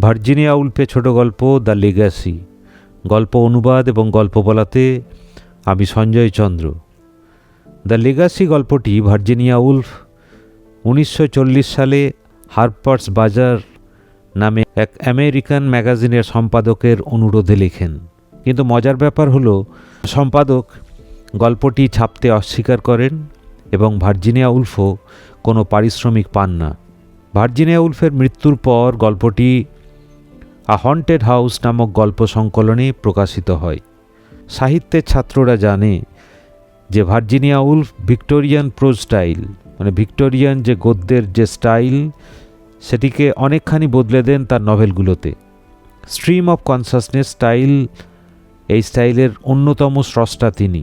Virginia উল্পে ছোট গল্প the legacy. গল্প অনুবাদ এবং গল্প বলাতে আমি সঞ্জয় চন্দ্র। দ্য লেগাসি গল্পটি ভার্জিনিয়া উল্ফ উনিশশো চল্লিশ সালে হারপার্স বাজার নামে এক আমেরিকান ম্যাগাজিনের সম্পাদকের অনুরোধে লেখেন। কিন্তু মজার ব্যাপার হলো, সম্পাদক গল্পটি ছাপতে অস্বীকার করেন এবং ভার্জিনিয়া উলফও কোনো পারিশ্রমিক পান না। ভার্জিনিয়া উলফের মৃত্যুর পর গল্পটি আ হন্টেড হাউস নামক গল্প সংকলনে প্রকাশিত হয়। সাহিত্যের ছাত্ররা জানে যে Virginia Woolf Victorian prose style মানে ভিক্টোরিয়ান যে গদ্যের যে স্টাইল, সেটিকে অনেকখানি বদলে দেন তার নভেলগুলোতে। স্ট্রিম অফ কনসাসনেস স্টাইল, এই স্টাইলের অন্যতম স্রষ্টা তিনি।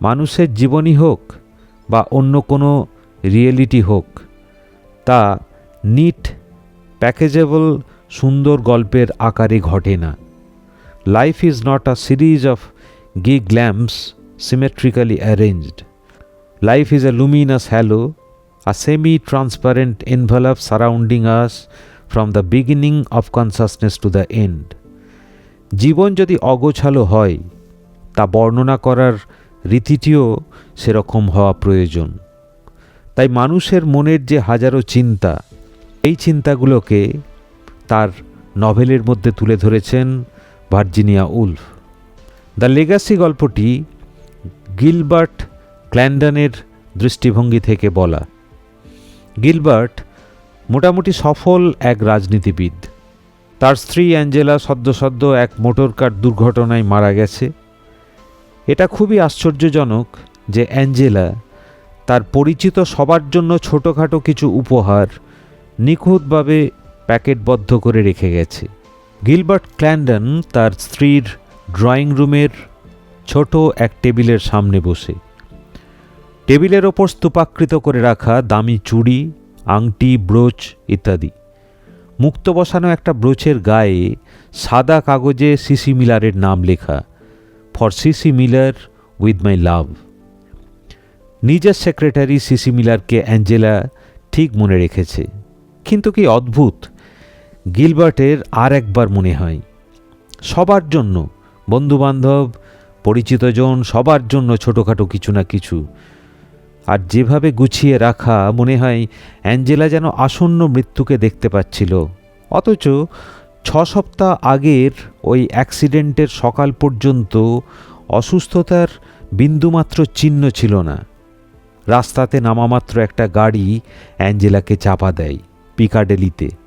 মানুষের জীবনী হোক বা অন্য কোনো রিয়েলিটি হোক, তা নিট, প্যাকেজেবল সুন্দর গল্পের আকারে ঘটে না। Life is not a series of gig lamps symmetrically arranged life is a luminous halo a semi transparent envelope surrounding us from the beginning of consciousness to the end জীবন যদি অগোছালো হয়, তা বর্ণনা করার রীতিটিও সেরকম হওয়া প্রয়োজন। তাই মানুষের মনের যে হাজারো চিন্তা, এই চিন্তাগুলোকে তার নভেলের মধ্যে তুলে ধরেছেন ভার্জিনিয়া উলফ। দ্য লেগাসি গল্পটি গিলবার্ট ক্ল্যান্ডনের দৃষ্টিভঙ্গি থেকে বলা। গিলবার্ট মোটামুটি সফল এক রাজনীতিবিদ। তার স্ত্রী অ্যাঞ্জেলা সদ্য সদ্য এক মোটরকার দুর্ঘটনায় মারা গেছে। এটা খুবই আশ্চর্যজনক যে অ্যাঞ্জেলা তার পরিচিত সবার জন্য ছোটোখাটো কিছু উপহার নিখুঁতভাবে প্যাকেটবদ্ধ করে রেখে গেছে। গিলবার্ট ক্ল্যান্ডন তার স্ত্রীর ড্রয়িং রুমের ছোট এক টেবিলের সামনে বসে। টেবিলের ওপর স্তূপাকৃত করে রাখা দামি চুড়ি, আংটি, ব্রোচ ইত্যাদি। মুক্ত বসানো একটা ব্রোচের গায়ে সাদা কাগজে সিসি মিলারের নাম লেখা, for Sissy Miller with my love. নিজের সেক্রেটারি সিসি মিলারকে অ্যাঞ্জেলা ঠিক মনে রেখেছে। কিন্তু কি অদ্ভুত? গিলবার্টের আর একবার মনে হয়। সবার জন্য, বন্ধুবান্ধব পরিচিতজন সবার জন্য ছোটোখাটো কিছু না কিছু। আর যেভাবে গুছিয়ে রাখা, মনে হয় অ্যাঞ্জেলা যেন আসন্ন মৃত্যুকে দেখতে পাচ্ছিল। অথচ ছ সপ্তাহ আগের ওই অ্যাক্সিডেন্টের সকাল পর্যন্ত অসুস্থতার বিন্দুমাত্র চিহ্ন ছিল না। রাস্তাতে নামামাত্র একটা গাড়ি অ্যাঞ্জেলাকে চাপা দেয়, পিকাডেলিতে।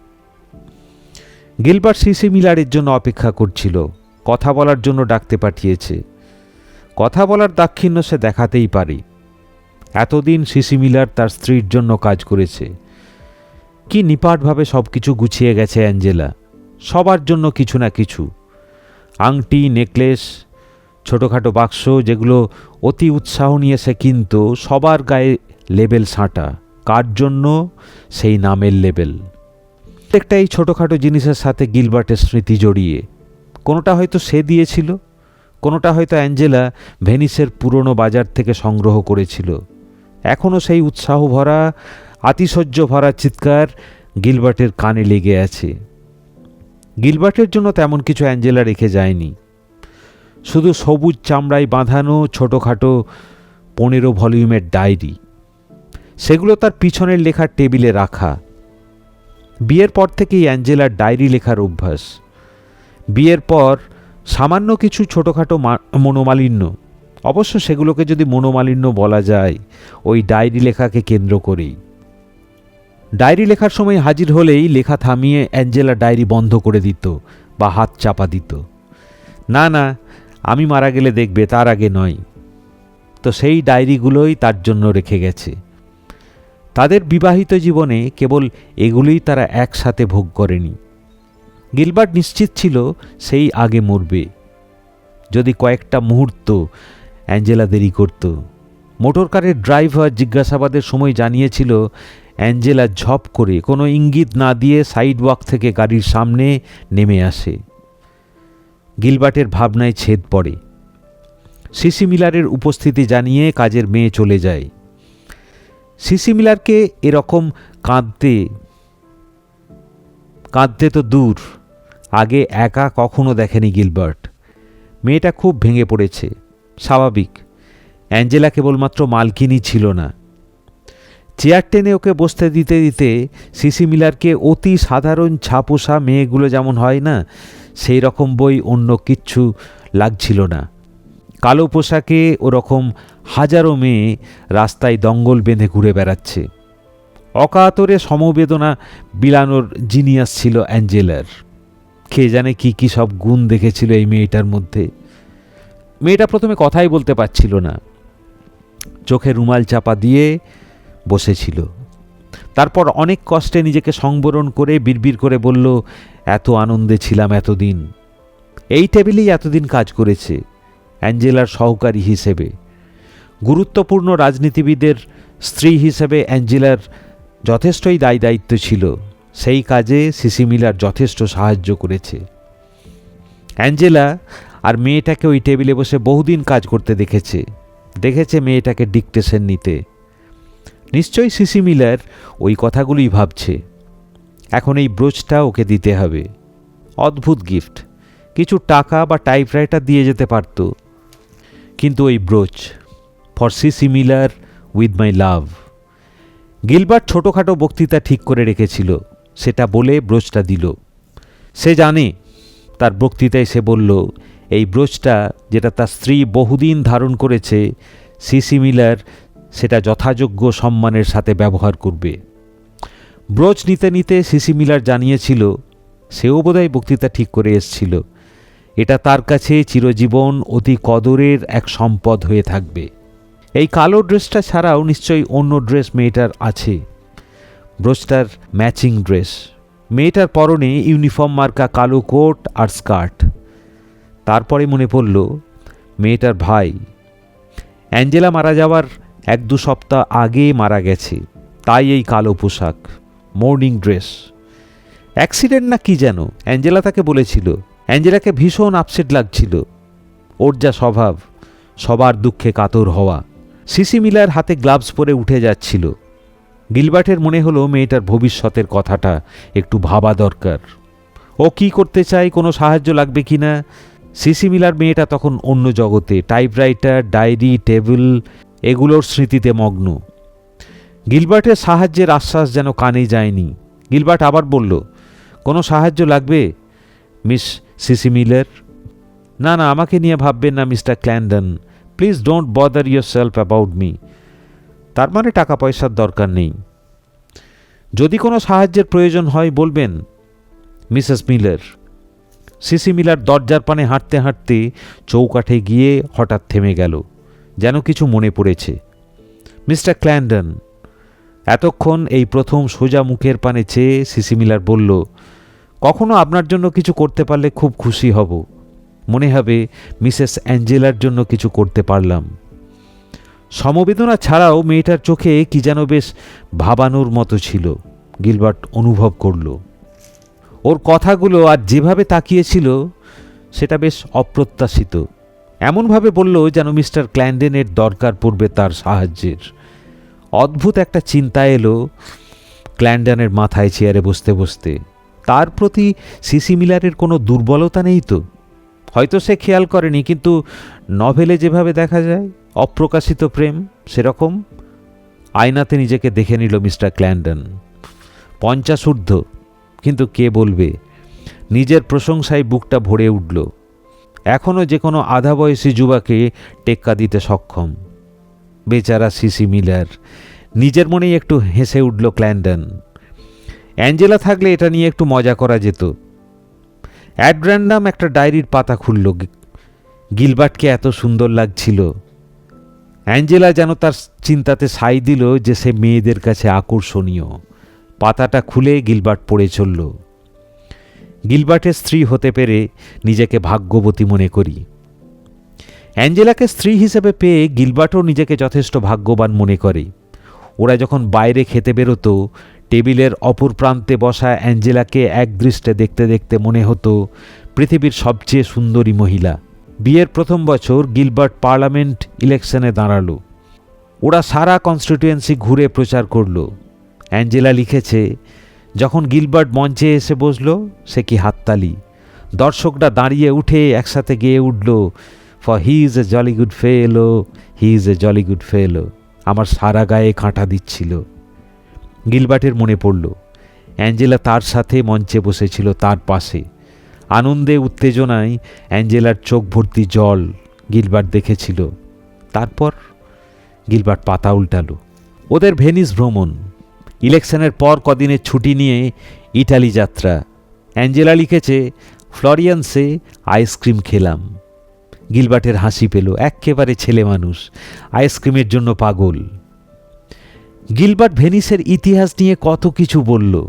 গিলবার্ট সিসি মিলারের জন্য অপেক্ষা করছিল। কথা বলার জন্য ডাকতে পাঠিয়েছে। কথা বলার দাক্ষিণ্য সে দেখাতেই পারে। এতদিন সিসি মিলার তার স্ত্রীর জন্য কাজ করেছে। কি নিপাটভাবে সব কিছু গুছিয়ে গেছে অ্যাঞ্জেলা। সবার জন্য কিছু না কিছু। আংটি, নেকলেস, ছোটোখাটো বাক্স যেগুলো অতি উৎসাহ নিয়ে সে কিন্তু, সবার গায়ে লেবেল সাঁটা। কার জন্য? সেই নামের লেবেল। প্রত্যেকটা এই ছোটোখাটো জিনিসের সাথে গিলবার্টের স্মৃতি জড়িয়ে। কোনোটা হয়তো সে দিয়েছিল, কোনোটা হয়তো অ্যাঞ্জেলা ভেনিসের পুরনো বাজার থেকে সংগ্রহ করেছিল। এখনও সেই উৎসাহ ভরা আতিশয্য ভরা চিৎকার গিলবার্টের কানে লেগে আছে। গিলবার্টের জন্য তেমন কিছু অ্যাঞ্জেলা রেখে যায়নি। শুধু সবুজ চামড়ায় বাঁধানো ছোটোখাটো পনেরো ভলিউমের ডায়েরি। সেগুলো তার পিছনের লেখার টেবিলে রাখা। বিয়ের পর থেকেই অ্যাঞ্জেলার ডায়েরি লেখার অভ্যাস। বিয়ের পর সামান্য কিছু ছোটোখাটো মনোমালিন্য। অবশ্য সেগুলোকে যদি মনোমালিন্য বলা যায়, ওই ডায়েরি লেখাকে কেন্দ্র করেই। ডায়েরি লেখার সময় হাজির হলেই লেখা থামিয়ে অ্যাঞ্জেলা ডায়েরি বন্ধ করে দিত বা হাত চাপা দিত। না না, আমি মারা গেলে দেখবে, তার আগে নয়। তো সেই ডায়েরিগুলোই তার জন্য রেখে গেছে। তাদের বিবাহিত জীবনে কেবল এগুলোই তারা একসাথে ভোগ করেনি। গিলবার্ট নিশ্চিত ছিল সেই আগে মরবে। যদি কয়েকটা মুহূর্ত অ্যাঞ্জেলা দেরি করত। মোটরকারের ড্রাইভার জিজ্ঞাসাবাদের সময় জানিয়েছিল, অ্যাঞ্জেলা ঝপ করে কোনো ইঙ্গিত না দিয়ে সাইড ওয়াক থেকে গাড়ির সামনে নেমে আসে। গিলবার্টের ভাবনায় ছেদ পড়ে। সিসি মিলারের উপস্থিতি জানিয়ে কাজের মেয়ে চলে যায়। সিসি মিলারকে এরকম কাঁদতে কাঁদতে তো দূর। আগে একা কখনো দেখেনি গিলবার্ট। মেয়েটা খুব ভেঙে পড়েছে, স্বাভাবিক। অ্যাঞ্জেলা কেবলমাত্র মালকিনই ছিল না। চেয়ার টেনে ওকে বসতে দিতে দিতে সিসি মিলারকে অতি সাধারণ ছাপোষা মেয়েগুলো যেমন হয় না, সেই রকম বই অন্য কিচ্ছু লাগছিল না। কালো পোশাকে ওরকম হাজারো মেয়ে রাস্তায় দঙ্গল বেঁধে ঘুরে বেড়াচ্ছে। অকাতরে সমবেদনা বিলানোর জিনিয়াস ছিল অ্যাঞ্জেলার। কে জানে কি কি সব গুণ দেখেছিল এই মেয়েটার মধ্যে। মেয়েটা প্রথমে কথাই বলতে পারছিল না। চোখে রুমাল চাপা দিয়ে বসেছিল। তারপর অনেক কষ্টে নিজেকে সংবরণ করে বিড়বিড় করে বলল, এত আনন্দে ছিলাম এতদিন। এই টেবিলেই এতদিন কাজ করেছে, অ্যাঞ্জেলার সহকারী হিসেবে। গুরুত্বপূর্ণ রাজনীতিবিদের স্ত্রী হিসেবে অ্যাঞ্জেলার যথেষ্টই দায় দায়িত্ব ছিল। সেই কাজে সিসি মিলার যথেষ্ট সাহায্য করেছে। অ্যাঞ্জেলা আর মেয়েটাকে ওই টেবিলে বসে বহুদিন কাজ করতে দেখেছে। দেখেছে মেয়েটাকে ডিকটেশন নিতে। নিশ্চয়ই সিসি মিলার ওই কথাগুলোই ভাবছে। এখন এই ব্রোচটা ওকে দিতে হবে। অদ্ভুত গিফট। কিছু টাকা বা টাইপরাইটার দিয়ে যেতে পারত। কিন্তু ওই brooch for Sissy Miller with my love Gilbert ছোটোখাটো বক্তৃতা ঠিক করে রেখেছিল। সেটা বলে ব্রোচটা দিল। সে জানে, তার বক্তৃতায় সে বলল, এই ব্রোচটা যেটা তার স্ত্রী বহুদিন ধারণ করেছে সিসি মিলার সেটা যথাযোগ্য সম্মানের সাথে ব্যবহার করবে। ব্রোচ নিতে নিতে সিসি মিলার জানিয়েছিল, সেও বোধহয় বক্তৃতা ঠিক করে এসছিল। এটা তার কাছে চিরজীবন অতি কদরের এক সম্পদ হয়ে থাকবে। এই কালো ড্রেসটা ছাড়াও নিশ্চয়ই অন্য ড্রেস মেয়েটার আছে। ব্রোচটার ম্যাচিং ড্রেস। মেয়েটার পরনে ইউনিফর্ম মার্কা কালো কোট আর স্কার্ট। তারপরে মনে পড়ল, মেয়েটার ভাই। অ্যাঞ্জেলা মারা যাওয়ার এক দু সপ্তাহ আগে মারা গেছে। তাই এই কালো পোশাক। Morning dress. অ্যাক্সিডেন্ট না কি যেন, অ্যাঞ্জেলা তাকে বলেছিল। অ্যাঞ্জেলাকে ভীষণ আপসেট লাগছিল। ওর যা স্বভাব, সবার দুঃখে কাতর হওয়া। সিসি মিলার হাতে গ্লাভস পরে উঠে যাচ্ছিল। গিলবার্টের মনে হলো মেয়েটার ভবিষ্যতের কথাটা একটু ভাবা দরকার। ও কি করতে চায়, কোনো সাহায্য লাগবে কি না? সিসি মিলার মেয়েটা তখন অন্য জগতে, টাইপরাইটার, ডায়েরি, টেবিল, এগুলোর স্মৃতিতে মগ্ন। গিলবার্টের সাহায্যের আশ্বাস যেন কানে যায়নি। গিলবার্ট আবার বলল, কোনো সাহায্য লাগবে, মিস সিসি মিলার? না না, আমাকে নিয়ে ভাববেন না, Mr Clandon. Please don't bother yourself about me তার মানে টাকা পয়সার দরকার নেই। যদি কোনো সাহায্যের প্রয়োজন হয় বলবেন, মিসেস মিলার। সিসি মিলার দরজার পানে হাঁটতে হাঁটতে চৌকাঠে গিয়ে হঠাৎ থেমে গেল, যেন কিছু মনে পড়েছে। মিস্টার ক্ল্যান্ডন, এতক্ষণ এই প্রথম সোজা মুখের পানে চেয়ে সিসি মিলার বলল, কখনো আপনার জন্য কিছু করতে পারলে খুব খুশি হব। মনে হবে মিসেস অ্যাঞ্জেলার জন্য কিছু করতে পারলাম। সমবেদনা ছাড়াও মেয়েটার চোখে কি যেন বেশ ভাবানোর মতো ছিল, গিলবার্ট অনুভব করল। ওর কথাগুলো আর যেভাবে তাকিয়েছিল, সেটা বেশ অপ্রত্যাশিত। এমনভাবে বলল যেন মিস্টার ক্ল্যান্ডেনের দরকার পড়বে তার সাহায্যের। অদ্ভুত একটা চিন্তা এলো ক্ল্যান্ডনের মাথায় চেয়ারে বসতে বসতে। তার প্রতি সিসি মিলারের কোনো দুর্বলতা নেই তো? হয়তো সে খেয়াল করেনি, কিন্তু নভেলে যেভাবে দেখা যায়, অপ্রকাশিত প্রেম সেরকম, আয়নাতে নিজেকে দেখে নিল মিস্টার ক্ল্যান্ডন। পঞ্চাশূর্ধ্ব কিন্তু কে বলবে? নিজের প্রশংসায় বুকটা ভরে উঠল। এখনও যে কোনো আধা বয়সী যুবাকে টেক্কা দিতে সক্ষম। বেচারা সিসি মিলার, নিজের মনেই একটু হেসে উঠল ক্ল্যান্ডন। অ্যাঞ্জেলা থাকলে এটা নিয়ে একটু মজা করা যেত। অ্যাট র্যান্ডাম একটা ডায়েরির পাতা খুলল। গিলবার্টকে এত সুন্দর লাগছিল। অ্যাঞ্জেলা যেন তার চিন্তাতে সাই দিল যে সে মেয়েদের কাছে আকর্ষণীয়। পাতাটা খুলে গিলবার্ট পড়ে চলল। গিলবার্টের স্ত্রী হতে পেরে নিজেকে ভাগ্যবতী মনে করি। অ্যাঞ্জেলাকে স্ত্রী হিসেবে পেয়ে গিলবার্টও নিজেকে যথেষ্ট ভাগ্যবান মনে করে। ওরা যখন বাইরে খেতে বেরোতো টেবিলের অপর প্রান্তে বসা অ্যাঞ্জেলাকে একদৃষ্টে দেখতে দেখতে মনে হতো, পৃথিবীর সবচেয়ে সুন্দরী মহিলা। বিয়ের প্রথম বছর গিলবার্ট পার্লামেন্ট ইলেকশনে দাঁড়াল। ওরা সারা কনস্টিটুয়েন্সি ঘুরে প্রচার করল। অ্যাঞ্জেলা লিখেছে, যখন গিলবার্ট মঞ্চে এসে বসল, সে কি হাততালি। দর্শকরা দাঁড়িয়ে উঠে একসাথে গেয়ে উঠল for he is a jolly good fellow he is a jolly good fellow আমার সারা গায়ে কাঁটা দিচ্ছিল। গিলবার্টের মনে পড়ল। অ্যাঞ্জেলা তার সাথে মঞ্চে বসেছিল তার পাশে। আনন্দে উত্তেজনায় অ্যাঞ্জেলার চোখ ভর্তি জল গিলবার্ট দেখেছিল। তারপর গিলবার্ট পাতা উল্টালো। ওদের ভেনিস ভ্রমণ। ইলেকশনের পর কদিনের ছুটি নিয়ে ইটালি যাত্রা। অ্যাঞ্জেলা লিখেছে, ফ্লরিয়ান্সে আইসক্রিম খেলাম। গিলবার্টের হাসি পেল। এক্কেবারে ছেলে মানুষ। আইসক্রিমের জন্য পাগল। গিলবার্ট ভেনিসের ইতিহাস নিয়ে কত কিছু বলল।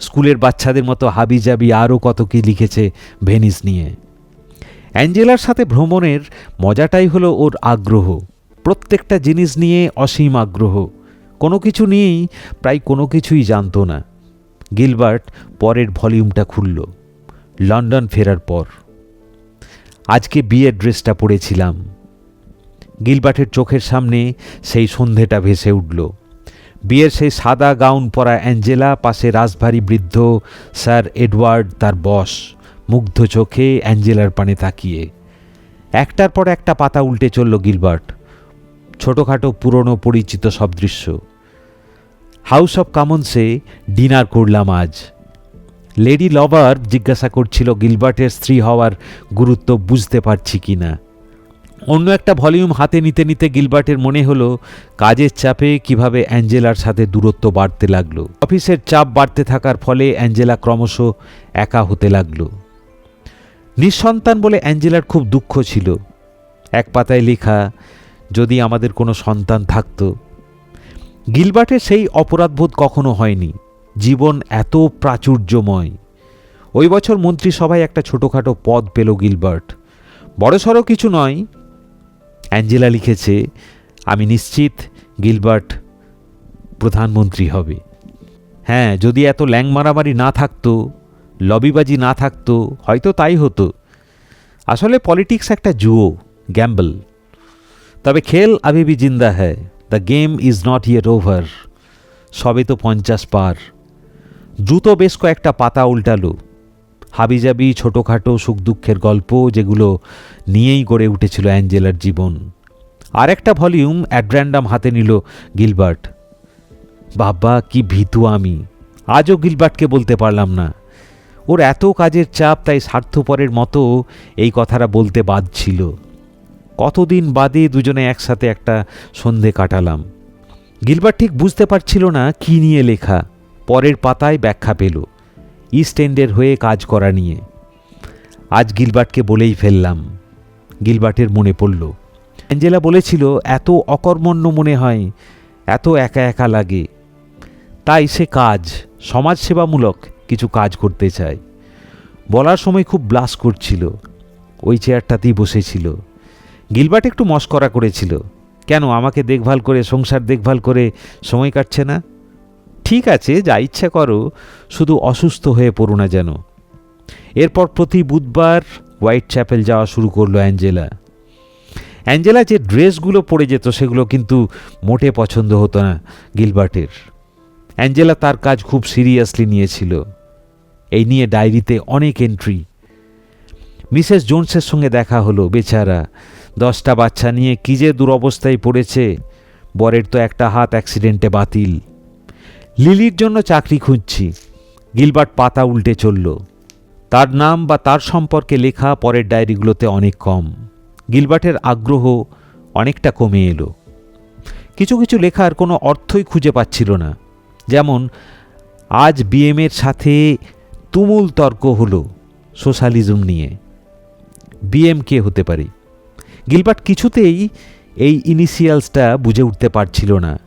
স্কুলের বাচ্চাদের মতো হাবিজাবি আরও কত কি লিখেছে ভেনিস নিয়ে। অ্যাঞ্জেলার সাথে ভ্রমণের মজাটাই হলো ওর আগ্রহ। প্রত্যেকটা জিনিস নিয়ে অসীম আগ্রহ। কোনো কিছু নিয়েই প্রায় কোনো কিছুই জানতো না। গিলবার্ট পরের ভলিউমটা খুলল। লন্ডন ফেরার পর। আজকে বিয়ের ড্রেসটা পরেছিলাম। গিলবার্টের চোখের সামনে সেই সন্ধেটা ভেসে উঠল। বিয়ের সেই সাদা গাউন পরা অ্যাঞ্জেলা, পাশে রাজভারী বৃদ্ধ স্যার এডওয়ার্ড, তার বস, মুগ্ধ চোখে অ্যাঞ্জেলার পানে তাকিয়ে। একটার পর একটা পাতা উল্টে চলল গিলবার্ট। ছোটোখাটো, পুরনো, পরিচিত সব দৃশ্য। হাউস অফ কমন্সে ডিনার করলাম আজ। লেডি লভার জিজ্ঞাসা করছিল গিলবার্টের স্ত্রী হওয়ার গুরুত্ব বুঝতে পারছি কি না অন্য একটা ভলিউম হাতে নিতে নিতে গিলবার্টের মনে হলো, কাজের চাপে কীভাবে অ্যাঞ্জেলার সাথে দূরত্ব বাড়তে লাগল। অফিসের চাপ বাড়তে থাকার ফলে অ্যাঞ্জেলা ক্রমশ একা হতে লাগল। নিঃসন্তান বলে অ্যাঞ্জেলার খুব দুঃখ ছিল। এক পাতায় লেখা, যদি আমাদের কোনো সন্তান থাকতো। গিলবার্টের সেই অপরাধবোধ কখনো হয়নি। জীবন এত প্রাচুর্যময়। ওই বছর মন্ত্রিসভায় একটা ছোটোখাটো পদ পেল গিলবার্ট। বড়সড় কিছু নয় অ্যাঞ্জেলা লিখেছে, আমি নিশ্চিত গিলবার্ট প্রধানমন্ত্রী হবে। হ্যাঁ যদি এত ল্যাং মারামারি না থাকতো, লবিবাজি না থাকতো, হয়তো তাই হতো। আসলে পলিটিক্স একটা জুয়ো, গ্যাম্বল। তবে খেল আবিবি জিন্দা হ্যায়, the game is not yet over, সবে তো পঞ্চাশ পার। দ্রুত বেশ কয়েকটা পাতা উল্টালো। হাবিজাবি ছোটোখাটো সুখ দুঃখের গল্প যেগুলো নিয়েই গড়ে উঠেছিল অ্যাঞ্জেলার জীবন। আর একটা ভলিউম অ্যাড্র্যান্ডাম হাতে নিল গিলবার্ট। বাবা, কি ভীতু আমি। আজও গিলবার্টকে বলতে পারলাম না। ওর এত কাজের চাপ তাই স্বার্থপরের মতো এই কথাটা বলতে বাদ ছিল। কতদিন বাদে দুজনে একসাথে একটা সন্ধে কাটালাম। গিলবার্ট ঠিক বুঝতে পারছিল না কি নিয়ে লেখা। পরের পাতায় ব্যাখ্যা পেল। ইস্ট এন্ডের হয়ে কাজ করা নিয়ে। আজ গিলবার্টকে বলেই ফেললাম। গিলবার্টের মনে পড়ল। অ্যাঞ্জেলা বলেছিল, এত অকর্মণ্য মনে হয়, এত একা একা লাগে। তাই সে কাজ, সমাজসেবামূলক কিছু কাজ করতে চায়। বলার সময় খুব ব্লাস করছিল। ওই চেয়ারটাতেই বসেছিল। গিলবার্ট একটু মস্করা করেছিল। কেন, আমাকে দেখভাল করে, সংসার দেখভাল করে সময় কাটছে না? ঠিক আছে, যা ইচ্ছা করো, শুধু অসুস্থ হয়ে পড়ো না যেন। এরপর প্রতি বুধবার হোয়াইট চ্যাপেল যাওয়া শুরু করল অ্যাঞ্জেলা। অ্যাঞ্জেলা যে ড্রেসগুলো পরে যেত, সেগুলো কিন্তু মোটে পছন্দ হতো না গিলবার্টের। অ্যাঞ্জেলা তার কাজ খুব সিরিয়াসলি নিয়েছিল। এই নিয়ে ডায়েরিতে অনেক এন্ট্রি। মিসেস জোনসের সঙ্গে দেখা হলো, বেচারা। দশটা বাচ্চা নিয়ে কী যে দুরবস্থায় পড়েছে, বরের তো একটা হাত অ্যাক্সিডেন্টে বাতিল। লিলির জন্য চাকরি খুঁজছি। গিলবার্ট পাতা উল্টে চলল। তার নাম বা তার সম্পর্কে লেখা পরের ডায়েরিগুলোতে অনেক কম। গিলবার্টের আগ্রহ অনেকটা কমে এলো। কিছু কিছু লেখার কোনো অর্থই খুঁজে পাচ্ছিল না। যেমন, আজ বিএমের সাথে তুমুল তর্ক হলো সোশ্যালিজম নিয়ে। বিএম কে হতে পারে। গিলবার্ট কিছুতেই এই ইনিশিয়ালসটা বুঝে উঠতে পারছিল না।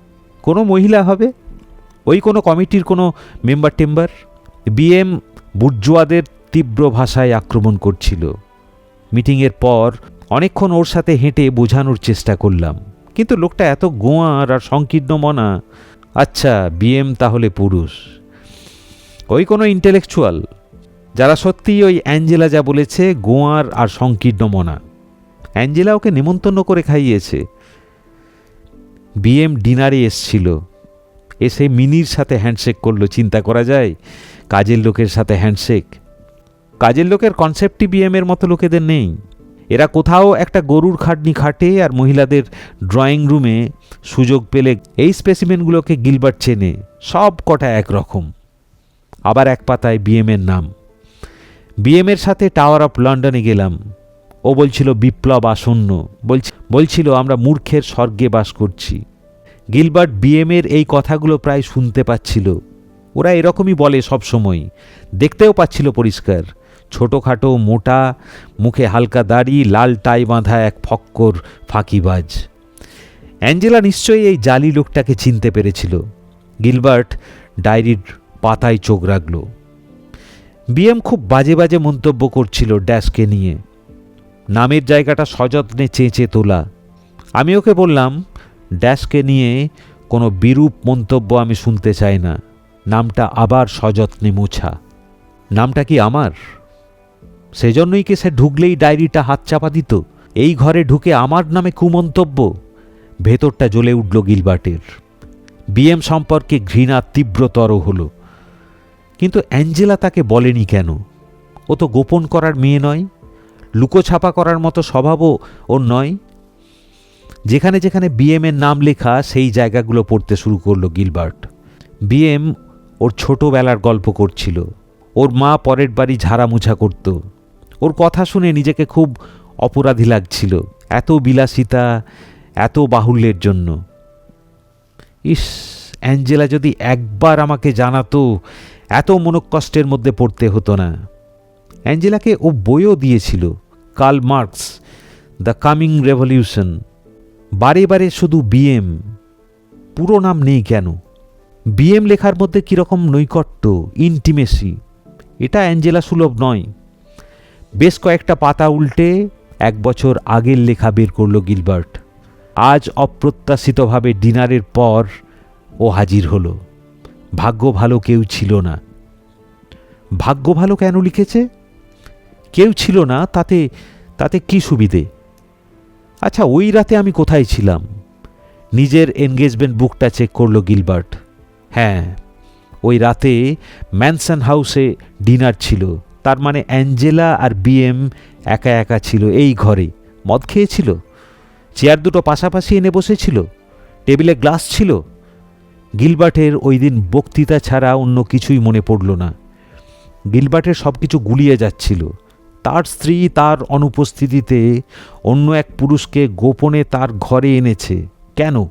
কোনো মহিলা হবে? ওই কোনো কমিটির কোনো মেম্বার টেম্বার? বিএম বুর্জুয়াদের তীব্র ভাষায় আক্রমণ করছিল। মিটিংয়ের পর অনেকক্ষণ ওর সাথে হেঁটে বোঝানোর চেষ্টা করলাম। কিন্তু লোকটা এত গোয়ার আর সংকীর্ণ মনা। আচ্ছা বিএম তাহলে পুরুষ। ওই কোনো ইন্টেলেকচুয়াল। যারা সত্যিই ওই অ্যাঞ্জেলা যা বলেছে, গোয়ার আর সংকীর্ণ মনা। অ্যাঞ্জেলা ওকে নিমন্ত্রণ করে খাইয়েছে। বিএম ডিনারে এসছিল। এসে মিনির সাথে হ্যান্ডশেক করল, চিন্তা করা যায়, কাজের লোকের সাথে হ্যান্ডশেক কাজের লোকের কনসেপ্টই বিএমের মতো লোকেদের নেই। এরা কোথাও একটা গরুর খাটনি খাটে আর মহিলাদের ড্রয়িং রুমে সুযোগ পেলে এই স্পেসিমেনগুলোকে গিলবার্ট চেনে, সব কটা একরকম। আবার এক পাতায় বিএমের নাম। বিএমের সাথে টাওয়ার অফ লন্ডনে গেলাম। ও বলছিল, বিপ্লব আসন্ন। বলছি- বলছিল, আমরা মূর্খের স্বর্গে বাস করছি। গিলবার্ট বিএমের এই কথাগুলো প্রায় শুনতে পাচ্ছিল। ওরা এরকমই বলে সব সময়। দেখতেও পাচ্ছিল পরিষ্কার। ছোটোখাটো, মোটা, মুখে হালকা দাড়ি, লাল টাই বাঁধা এক ফক্কর ফাঁকিবাজ অ্যাঞ্জেলা নিশ্চয়ই এই জালি লোকটাকে চিনতে পেরেছিল। গিলবার্ট ডায়েরির পাতায় চোখ রাখল। বিএম খুব বাজে বাজে মন্তব্য করছিল ড্যাশকে নিয়ে। নামের জায়গাটা সযত্নে চেঁচে তোলা। আমি ওকে বললাম ড্যাশকে নিয়ে কোনো বিরূপ মন্তব্য আমি শুনতে চাই না। নামটা আবার সযত্নে মোছা। নামটা কি আমার? সেজন্যই কি সে ঢুকলেই ডায়েরিটা হাত চাপা দিত? এই ঘরে ঢুকে আমার নামে কুমন্তব্য? ভেতরটা জ্বলে উঠল গিলবার্টের। বিএম সম্পর্কে ঘৃণা তীব্রতর হলো। কিন্তু অ্যাঞ্জেলা তাকে বলেনি কেন? ও তো গোপন করার মেয়ে নয়। লুকোছাপা করার মতো স্বভাবও ওর নয়। যেখানে যেখানে বিএমের নাম লেখা, সেই জায়গাগুলো পড়তে শুরু করল গিলবার্ট। বিএম ওর ছোটবেলার গল্প করছিল। ওর মা পরের বাড়ি ঝাড়ামুছা করত। ওর কথা শুনে নিজেকে খুব অপরাধী লাগছিল। এত বিলাসিতা, এত বাহুল্যের জন্য। ইস, অ্যাঞ্জেলা যদি একবার আমাকে জানাতো, এত মনকষ্টের মধ্যে পড়তে হতো না। অ্যাঞ্জেলাকে ও বইও দিয়েছিল, Karl Marx, the coming revolution. বারে বারে শুধু বিএম পুরো নাম নেই কেন? বিএম লেখার মধ্যে কীরকম নৈকট্য ইন্টিমেসি এটা অ্যাঞ্জেলা সুলভ নয়। বেশ কয়েকটা পাতা উল্টে এক বছর আগের লেখা বের করল গিলবার্ট। আজ অপ্রত্যাশিতভাবে ডিনারের পর ও হাজির হলো। ভাগ্য ভালো কেউ ছিল না। ভাগ্য ভালো কেন লিখেছে? কেউ ছিল না, তাতে তাতে কি সুবিধে? আচ্ছা ওই রাতে আমি কোথায় ছিলাম? নিজের এনগেজমেন্ট বুকটা চেক করল গিলবার্ট। হ্যাঁ ওই রাতে ম্যানসন হাউসে ডিনার ছিল। তার মানে অ্যাঞ্জেলা আর বিএম একা একা ছিল এই ঘরে। মদ খেয়েছিল? চেয়ার দুটো পাশাপাশি এনে বসেছিল? টেবিলে গ্লাস ছিল? গিলবার্টের ওই দিন বক্তৃতা ছাড়া অন্য কিছুই মনে পড়ল না। গিলবার্টের সব কিছু গুলিয়ে যাচ্ছিল। তার স্ত্রী তার অনুপস্থিতিতে অন্য এক পুরুষকে গোপনে তার ঘরে এনেছে। কেন?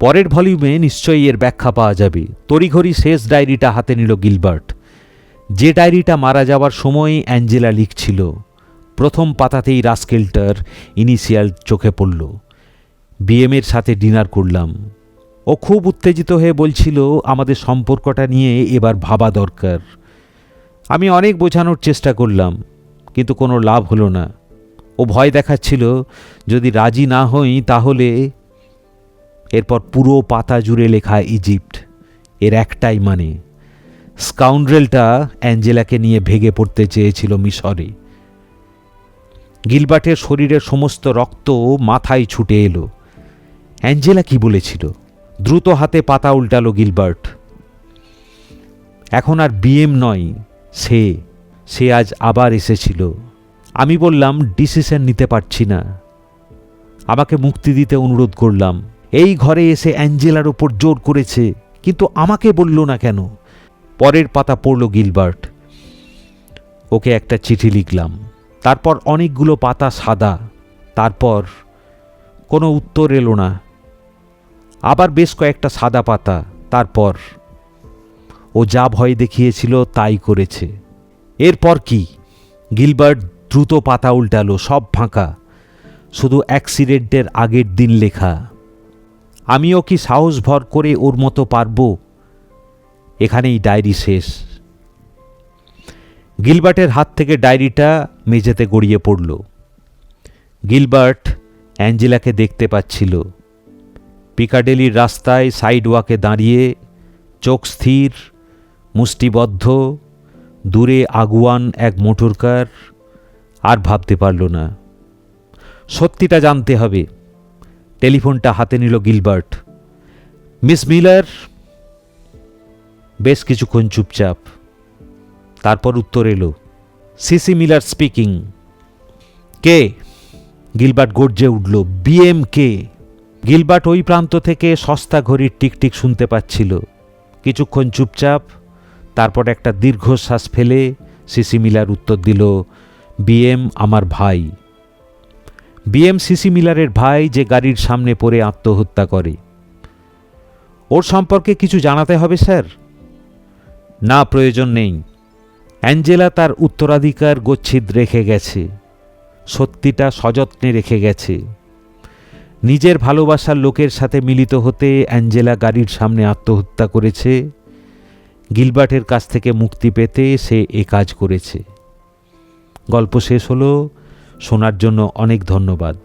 পরের ভলিউমে নিশ্চয়ই এর ব্যাখ্যা পাওয়া যাবে। তড়িঘড়ি শেষ ডায়েরিটা হাতে নিল গিলবার্ট। যে ডায়েরিটা মারা যাওয়ার সময় অ্যাঞ্জেলা লিখছিল, প্রথম পাতাতেই রাস্কেলটার ইনিশিয়াল চোখে পড়ল। বিএমের সাথে ডিনার করলাম। ও খুব উত্তেজিত হয়ে বলছিল, আমাদের সম্পর্কটা নিয়ে এবার ভাবা দরকার। আমি অনেক বোঝানোর চেষ্টা করলাম। কিন্তু কোনো লাভ হলো না। ও ভয় দেখাচ্ছিল, যদি রাজি না হই তাহলে এরপর পুরো পাতা জুড়ে লেখা ইজিপ্ট। এর একটাই মানে স্কাউন্ড্রেলটা অ্যাঞ্জেলাকে নিয়ে ভেগে পড়তে চেয়েছিল মিশরে। গিলবার্টের শরীরের সমস্ত রক্ত মাথায় ছুটে এলো। অ্যাঞ্জেলা কি বলেছিল? দ্রুত হাতে পাতা উল্টালো গিলবার্ট। এখন আর বিএম নয়, সে সে আজ আবার এসেছিল। আমি বললাম, ডিসিশন নিতে পারছি না। আমাকে মুক্তি দিতে অনুরোধ করলাম। এই ঘরে এসে অ্যাঞ্জেলার ওপর জোর করেছে, কিন্তু আমাকে বলল না কেন? পরের পাতা পড়ল গিলবার্ট। ওকে একটা চিঠি লিখলাম। তারপর অনেকগুলো পাতা সাদা। তারপর কোনো উত্তর এলো না। আবার বেশ কয়েকটা সাদা পাতা। তারপর ও যা ভয় দেখিয়েছিল তাই করেছে। এরপর কি? গিলবার্ট দ্রুত পাতা উল্টালো, সব ফাঁকা। শুধু অ্যাক্সিডেন্টের আগের দিন লেখা। আমিও কি সাহস ভর করে ওর মতো পারব? এখানেই ডায়েরি শেষ। গিলবার্টের হাত থেকে ডায়েরিটা মেঝেতে গড়িয়ে পড়ল। গিলবার্ট অ্যাঞ্জেলাকে দেখতে পাচ্ছিল। পিকাডেলির রাস্তায় সাইড ওয়াকে দাঁড়িয়ে চোখ স্থির, মুষ্টিবদ্ধ দূরে আগুয়ান এক মোটরকার আর ভাবতে পারল না। সত্যিটা জানতে হবে। টেলিফোনটা হাতে নিল গিলবার্ট। মিস মিলার বেশ কিছুক্ষণ চুপচাপ। তারপর উত্তর এলো, সিসি মিলার স্পিকিং। কে? গিলবার্ট গর্জে উঠল বিএম কে গিলবার্ট ওই প্রান্ত থেকে সস্তা ঘড়ির টিকটিক শুনতে পাচ্ছিল। কিছুক্ষণ চুপচাপ তারপর একটা দীর্ঘশ্বাস ফেলে সিসি মিলার উত্তর দিল, বিএম আমার ভাই। বিএম সিসি মিলারের ভাই যে গাড়ির সামনে পড়ে আত্মহত্যা করে। ওর সম্পর্কে কিছু জানাতে হবে, স্যার? না, প্রয়োজন নেই। অ্যাঞ্জেলা তার উত্তরাধিকার গচ্ছিত রেখে গেছে। সত্যিটা সযত্নে রেখে গেছে। নিজের ভালোবাসার লোকের সাথে মিলিত হতে অ্যাঞ্জেলা গাড়ির সামনে আত্মহত্যা করেছে। গিলবার্টের কাছ থেকে মুক্তি পেতে সে এ কাজ করেছে। গল্প শেষ হলো, শোনার জন্য অনেক ধন্যবাদ।